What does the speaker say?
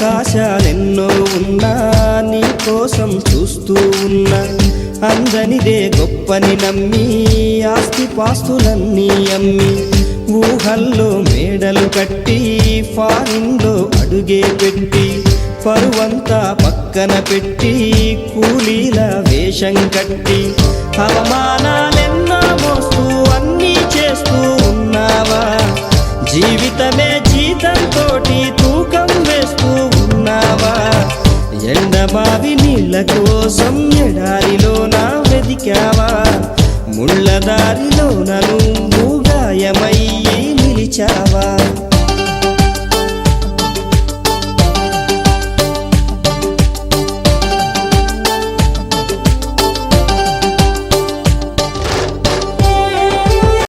అవకాశాలెన్నో ఉన్నా నీ కోసం చూస్తూ ఉన్నా. అందనిదే గొప్పని నమ్మి ఆస్తి పాస్తులన్నీ అమ్మి. ఊహల్లో మేడలు కట్టి ఫారిన్లో అడుగే పెట్టి పరువంతా పక్కన పెట్టి కూలీల వేషం కట్టి. అవమానాలెన్నో ఎండబావి నీళ్ళ కోసం ఎడారిలో నా వెదికావా? ముళ్ళ దారిలో నను గాయమయ్యి నిలిచావా?